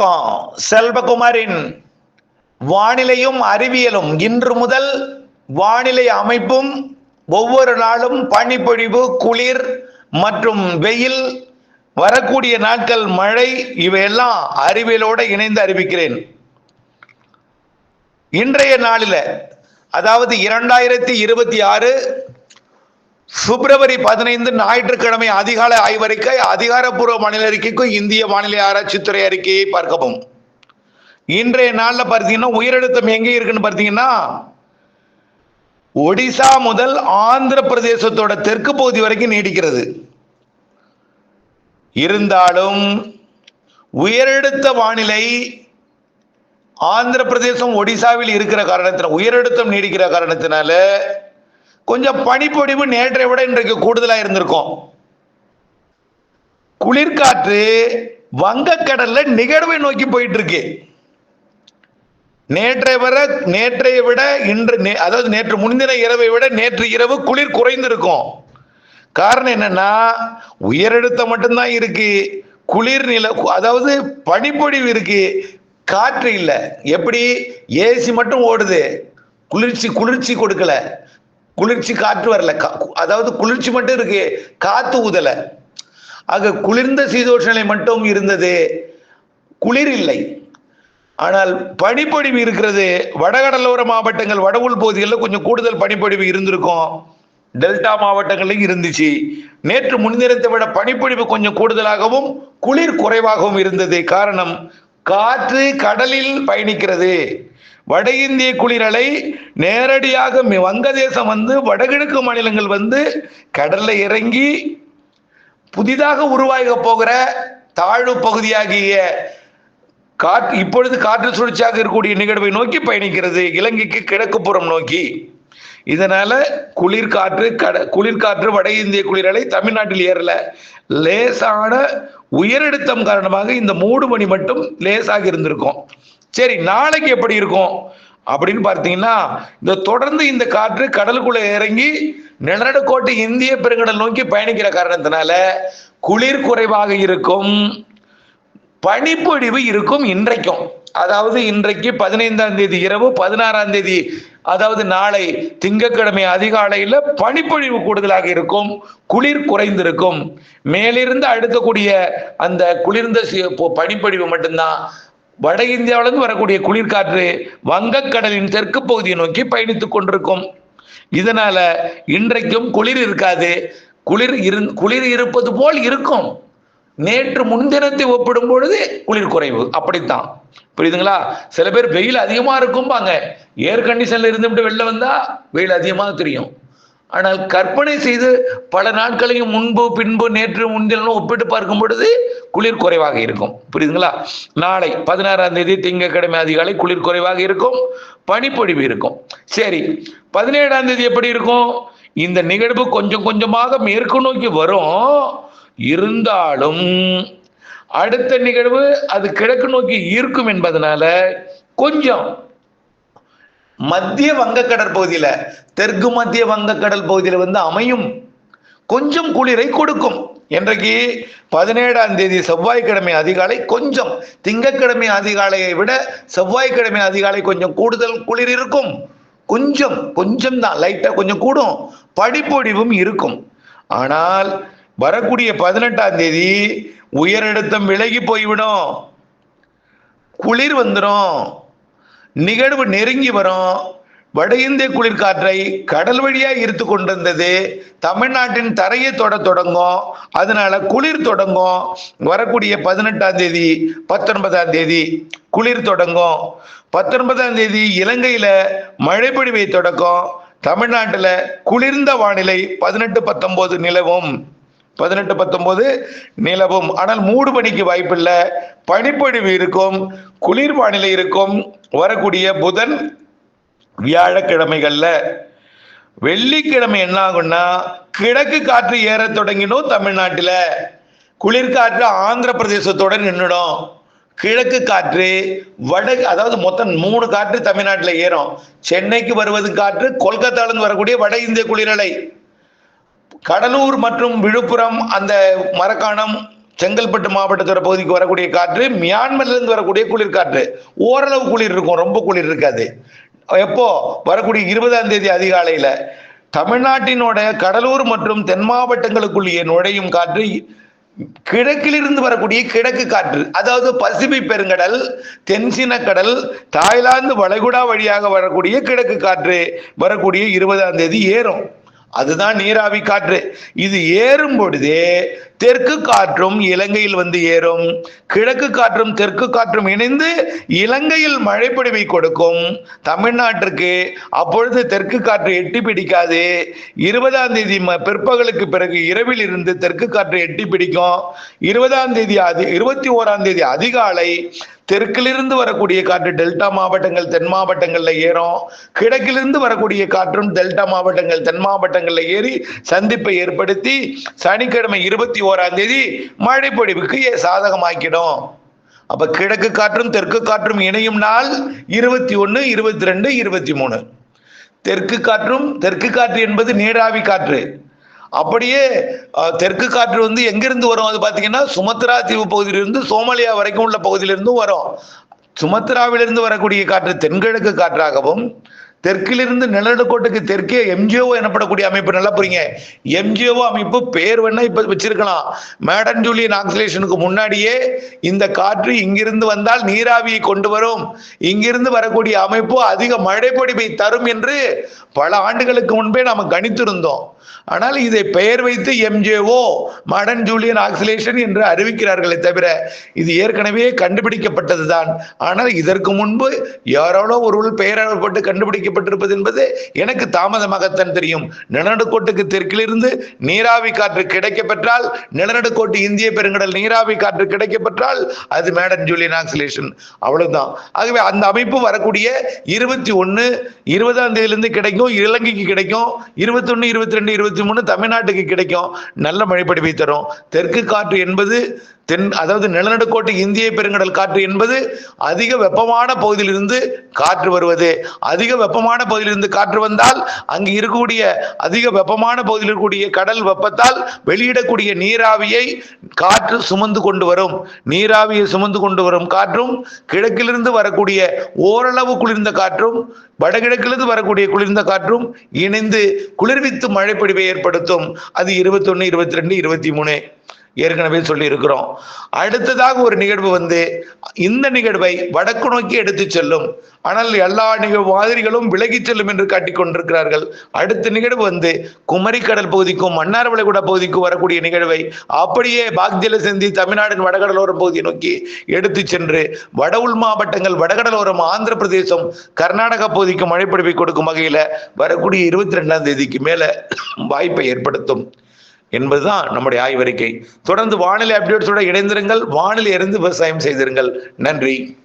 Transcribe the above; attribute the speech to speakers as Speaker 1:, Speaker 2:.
Speaker 1: வணக்கம். செல்வகுமாரின் வானிலையும் அறிவியலும். இன்று முதல் வானிலை அமைப்பும் ஒவ்வொரு நாளும் பனிப்பொழிவு குளிர் மற்றும் வெயில் வரக்கூடிய நாட்கள் மழை இவையெல்லாம் அறிவியலோடு இணைந்து அறிவிக்கிறேன். இன்றைய நாளில் அதாவது இரண்டாயிரத்தி இருபத்தி ஆறு பிப்ரவரி பதினைந்து ஞாயிற்றுக்கிழமை அதிகாலை ஆய்வறிக்கை அதிகாரப்பூர்வ வானிலை அறிக்கைக்கும் இந்திய வானிலை ஆராய்ச்சித்துறை அறிக்கையை பார்க்கவும். இன்றைய நாளில் பார்த்தீங்கன்னா உயரழுத்தம் எங்கே இருக்குன்னு பார்த்தீங்கன்னா ஒடிசா முதல் ஆந்திர பிரதேசத்தோட தெற்கு பகுதி வரைக்கும் நீடிக்கிறது. இருந்தாலும் உயரழுத்த வானிலை ஆந்திர பிரதேசம் ஒடிசாவில் இருக்கிற காரணத்தினால் உயரழுத்தம் நீடிக்கிற காரணத்தினால கொஞ்சம் பனிப்பொடிவு நேற்றை விட இன்றைக்கு கூடுதலாக இருந்திருக்கும். குளிர்காற்று வங்கக்கடல்ல நிகழ்வை நோக்கி போயிட்டு இருக்கு நேற்றை வர நேற்றைய விட இன்று நே- அதாவது நேற்று முன்தின இரவை விட நேற்று இரவு குளிர் குறைந்திருக்கும். காரணம் என்னன்னா உயரழுத்தம் மட்டும்தான் இருக்கு. குளிர் நில அதாவது பனிப்பொழிவு இருக்கு. காற்று இல்லை. எப்படி? ஏசி மட்டும் ஓடுது. குளிர்ச்சி குளிர்ச்சி கொடுக்கல. குளிர்ச்சி காற்று வரல. கா- அதாவது குளிர்ச்சி மட்டும் இருக்கு காத்து ஊதல. ஆக குளிர்ந்த சீதோஷ நிலை மட்டும் இருந்தது குளிர் இல்லை. ஆனால் பனிப்பொழிவு இருக்கிறது வடகடலோர மாவட்டங்கள் வட உள் பகுதிகளில் கொஞ்சம் கூடுதல் பனிப்பொழிவு இருந்திருக்கும். டெல்டா மாவட்டங்களிலும் இருந்துச்சு. நேற்று முன்தினத்தை விட பனிப்பொழிவு கொஞ்சம் கூடுதலாகவும் குளிர் குறைவாகவும் இருந்தது. காரணம் காற்று கடலில் பயணிக்கிறது. வட இந்திய குளிரலை நேரடியாக மி- வங்கதேசம் வந்து வடகிழக்கு மாநிலங்கள் வந்து கடல்ல இறங்கி புதிதாக உருவாக போகிற தாழ்வு பகுதியாகிய காற்று இப்பொழுது காற்று சுழற்சியாக இருக்கக்கூடிய நிகழ்வை நோக்கி பயணிக்கிறது. இலங்கைக்கு கிழக்கு புறம் நோக்கி. இதனால குளிர்காற்று கட குளிர்காற்று வட இந்திய குளிரலை தமிழ்நாட்டில் ஏறல. லேசான உயரழுத்தம் காரணமாக இந்த மூடு மணி மட்டும் லேசாக இருந்திருக்கும். சரி நாளைக்கு எப்படி இருக்கும்? அப்படின்னு பார்த்தீங்கன்னா இந்த தொடர்ந்து இந்த காற்று கடலுக்குள்ள இறங்கி நிலநடுக்கோட்டை இந்திய பெருங்கடல் நோக்கி பயணிக்கிற காரணத்தினால குளிர் குறைவாக இருக்கும் பனிப்பொழிவு இருக்கும் இன்றைக்கும். அதாவது இன்றைக்கு பதினைந்தாம் தேதி இரவு பதினாறாம் தேதி அதாவது நாளை திங்கக்கிழமை அதிகாலையில் பனிப்பொழிவு கூடுதலாக இருக்கும் குளிர் குறைந்திருக்கும். மேலிருந்து அடுக்கக்கூடிய அந்த குளிர்ந்த பனிப்பொழிவு மட்டும்தான். வட இந்தியாவிலிருந்து வரக்கூடிய குளிர்காற்று வங்கக்கடலின் தெற்கு பகுதியை நோக்கி பயணித்துக் கொண்டிருக்கும். இதனால இன்றைக்கும் குளிர் இருக்காது. குளிர் இரு குளிர் இருப்பது போல் இருக்கும். நேற்று முன்தினத்தை ஒப்பிடும் பொழுது குளிர் குறைவு. அப்படித்தான். புரியுதுங்களா? சில பேர் வெயில் அதிகமா இருக்கும்பாங்க. ஏர் கண்டிஷன்ல இருந்துட்டு வெளில வந்தா வெயில் அதிகமாக தெரியும். ஆனால் கற்பனை செய்து பல நாட்களையும் முன்பு பின்பு நேற்று முன்தினம் ஒப்பிட்டு பார்க்கும் பொழுது குளிர் குறைவாக இருக்கும். புரியுதுங்களா? நாளை பதினாறாம் தேதி திங்கட்கிழமை அதிகாலை குளிர் குறைவாக இருக்கும் பனிப்பொழிவு இருக்கும். சரி பதினேழாம் தேதி எப்படி இருக்கும்? இந்த நிகழ்வு கொஞ்சம் கொஞ்சமாக மேற்கு நோக்கி வரும். இருந்தாலும் அடுத்த நிகழ்வு அது கிழக்கு நோக்கி ஈர்க்கும் என்பதனால கொஞ்சம் மத்திய வங்கக்கடல் பகுதியில் தெற்கு மத்திய வங்கக்கடல் பகுதியில் வந்து அமையும். கொஞ்சம் குளிரை கொடுக்கும். இன்றைக்கு பதினேழாம் தேதி செவ்வாய்க்கிழமை அதிகாலை கொஞ்சம் திங்கட்கிழமை அதிகாலையை விட செவ்வாய்க்கிழமை அதிகாலை கொஞ்சம் கூடுதல் குளிர் இருக்கும். கொஞ்சம் கொஞ்சம் தான் லைட்டா கொஞ்சம் கூடும். படிப்பொடிவும் இருக்கும். ஆனால் வரக்கூடிய பதினெட்டாம் தேதி உயரழுத்தம் விலகி போய்விடும். குளிர் வந்துடும் நிகழ்வு நெருங்கி வரும். வட இந்திய குளிர்காற்றை கடல் வழியா ஈர்த்து கொண்டிருந்தது. தமிழ்நாட்டின் தரையை தொட தொடங்கும். அதனால குளிர் தொடங்கும். வரக்கூடிய பதினெட்டாம் தேதி பத்தொன்பதாம் தேதி குளிர் தொடங்கும். பத்தொன்பதாம் தேதி இலங்கையில மழை பொழிவை தொடக்கம். தமிழ்நாட்டில் குளிர்ந்த வானிலை பதினெட்டு பத்தொன்பது நிலவும். பதினெட்டு பத்தொன்பது நிலவும். ஆனால் மூடு மணிக்கு வாய்ப்பில்லை. பனிப்பொழிவு இருக்கும். குளிர் வானிலை இருக்கும். வரக்கூடிய புதன் வியாழக்கிழமைகள்ல. வெள்ளிக்கிழமை என்ன ஆகும்னா கிழக்கு காற்று ஏற தொடங்கிடும் தமிழ்நாட்டில். குளிர்காற்று ஆந்திர பிரதேசத்தோட நின்றுடும் கிழக்கு காற்று வட அதாவது மொத்தம் மூணு காற்று தமிழ்நாட்டில் ஏறும். சென்னைக்கு வருவது காற்று கொல்கத்தாலிருந்து வரக்கூடிய வட இந்திய குளிரலை. கடலூர் மற்றும் விழுப்புரம் அந்த மரக்காணம் செங்கல்பட்டு மாவட்டத்தோட பகுதிக்கு வரக்கூடிய காற்று மியான்மர்லேருந்து வரக்கூடிய குளிர் காற்று. ஓரளவு குளிர் இருக்கும் ரொம்ப குளிர் இருக்காது. எப்போ? வரக்கூடிய இருபதாம் தேதி அதிகாலையில். தமிழ்நாட்டினோட கடலூர் மற்றும் தென் மாவட்டங்களுக்குள்ளேயே நுழையும் காற்று கிழக்கிலிருந்து வரக்கூடிய கிழக்கு காற்று அதாவது பசிபிக் பெருங்கடல் தென்சின கடல் தாய்லாந்து வளைகுடா வழியாக வரக்கூடிய கிழக்கு காற்று வரக்கூடிய இருபதாம் தேதி ஏறும். அதுதான் நீராவி காற்று. இது ஏறும் பொழுதே தெற்கு காற்றும் இலங்கையில் வந்து ஏறும். கிழக்கு காற்றும் தெற்கு காற்றும் இணைந்து இலங்கையில் மழைப்பொழிவை கொடுக்கும். தமிழ்நாட்டிற்கு அப்பொழுது தெற்கு காற்று எட்டி பிடிக்காது. இருபதாம் தேதி பிற்பகலுக்கு பிறகு இரவில் இருந்து தெற்கு காற்று எட்டி பிடிக்கும். இருபதாம் தேதி அதி இருபத்தி ஓராம் தேதி அதிகாலை தெற்கிலிருந்து வரக்கூடிய காற்று டெல்டா மாவட்டங்கள் தென் மாவட்டங்களில் ஏறும். கிழக்கிலிருந்து வரக்கூடிய காற்றும் டெல்டா மாவட்டங்கள் தென் மாவட்டங்களில் ஏறி சந்திப்பை ஏற்படுத்தி சனிக்கிழமை இருபத்தி ஓராம் தேதி மழை பொழிவுக்கு ஏ- சாதகமாக்கிடும். அப்ப கிழக்கு காற்றும் தெற்கு காற்றும் இணையும் நாள் இருபத்தி ஒன்று இருபத்தி ரெண்டு இருபத்தி மூணு தெற்கு காற்றும் தெற்கு காற்று என்பது நீராவி காற்று. அப்படியே தெற்கு காற்று வந்து எங்கிருந்து வரும்? அது பார்த்தீங்கன்னா சுமத்ரா தீவு பகுதியிலிருந்து சோமாலியா வரைக்கும் உள்ள பகுதியிலிருந்தும் வரும். சுமத்ராவிலிருந்து வரக்கூடிய காற்று தென்கிழக்கு காற்றாகவும் தெற்கிலிருந்து நிலநடுக்கோட்டுக்கு தெற்கே எம்ஜிஓ எனப்படக்கூடிய அமைப்பு நல்லா புரியுங்க. எம்ஜிஓ அமைப்பு பேர் வேணா இப்ப வச்சிருக்கலாம். மேடன் ஜூலியன் ஆக்சிலேஷனுக்கு முன்னாடியே இந்த காற்று இங்கிருந்து வந்தால் நீராவியை கொண்டு வரும். இங்கிருந்து வரக்கூடிய அமைப்பு அதிக மழைப்பொழிவை தரும் என்று பல ஆண்டுகளுக்கு முன்பே நாம் கணித்திருந்தோம். ஆனால் இதை பெயர் வைத்து எம்ஜேஓ மாடர்ன் ஜூலியன் ஆக்சிலேஷன் என்று அறிவிக்கிறார்களே தவிர இது ஏற்கனவே கண்டுபிடிக்கப்பட்டதுதான். ஆனால் இதற்கு முன்பு யாராலோ ஒருவர் பெயரிடப்பட்டு கண்டுபிடிக்கப்பட்டிருப்பது என்பது எனக்கு தாமதமாகத்தான் தெரியும். நிலநடுக்கோட்டுக்கு தெற்கிலிருந்து நீராவி காற்று கிடைக்கப்பெற்றால் நிலநடுக்கோட்டு இந்திய பெருங்கடல் நீராவி காற்று கிடைக்கப்பெற்றால் அது மேடன் ஜூலியன் ஆக்சிலேஷன் அவ்வளவுதான். ஆகவே அந்த அமைப்பு வரக்கூடிய இருபத்தி ஒன்னு இருபதாம் தேதியிலிருந்து கிடைக்கும் இலங்கைக்கு கிடைக்கும் இருபத்தொன்னு இருபத்தி ரெண்டு இருபத்தி மூணு தமிழ்நாட்டுக்கு கிடைக்கும். நல்ல மழைப்பொழிவை தரும். தெற்கு காற்று என்பது தென் அதாவது நிலநடுக்கோட்டு இந்திய பெருங்கடல் காற்று என்பது அதிக வெப்பமான பகுதியிலிருந்து காற்று வருவது. அதிக வெப்பமான பகுதியிலிருந்து காற்று வந்தால் அங்கு இருக்கக்கூடிய அதிக வெப்பமான பகுதியில் இருக்கக்கூடிய கடல் வெப்பத்தால் வெளியிடக்கூடிய நீராவியை காற்று சுமந்து கொண்டு வரும். நீராவியை சுமந்து கொண்டு வரும் காற்றும் கிழக்கிலிருந்து வரக்கூடிய ஓரளவு குளிர்ந்த காற்றும் வடகிழக்கிலிருந்து வரக்கூடிய குளிர்ந்த காற்றும் இணைந்து குளிர்வித்து மழைப்பொழிவை ஏற்படுத்தும். அது இருபத்தொன்னு இருபத்தி ரெண்டு இருபத்தி மூணு. ஏற்கனவே சொல்லி இருக்கிறோம் அடுத்ததாக ஒரு நிகழ்வு வந்து இந்த நிகழ்வை வடக்கு நோக்கி எடுத்து செல்லும். ஆனால் எல்லா நிகழ்வு மாதிரிகளும் விலகிச் செல்லும் என்று காட்டிக் கொண்டிருக்கிறார்கள். அடுத்த நிகழ்வு வந்து குமரிக்கடல் பகுதிக்கும் மன்னார் வளைகுடா பகுதிக்கும் வரக்கூடிய நிகழ்வை அப்படியே பாக்ஜல செந்தி தமிழ்நாட்டின் வடகடலோர பகுதியை நோக்கி எடுத்து சென்று வட உள் மாவட்டங்கள் வடகடலோரம் ஆந்திர பிரதேசம் கர்நாடக பகுதிக்கு மழைப்பிடிப்பை கொடுக்கும் வகையில வரக்கூடிய இருபத்தி ரெண்டாம் தேதிக்கு மேல வாய்ப்பை ஏற்படுத்தும். என்பதுதான் நம்முடைய ஆய்வறிக்கை. தொடர்ந்து வானிலை அப்டேட்ஸோட இணைந்திருங்கள். வானிலை இருந்து விவசாயம் செய்திருங்கள். நன்றி.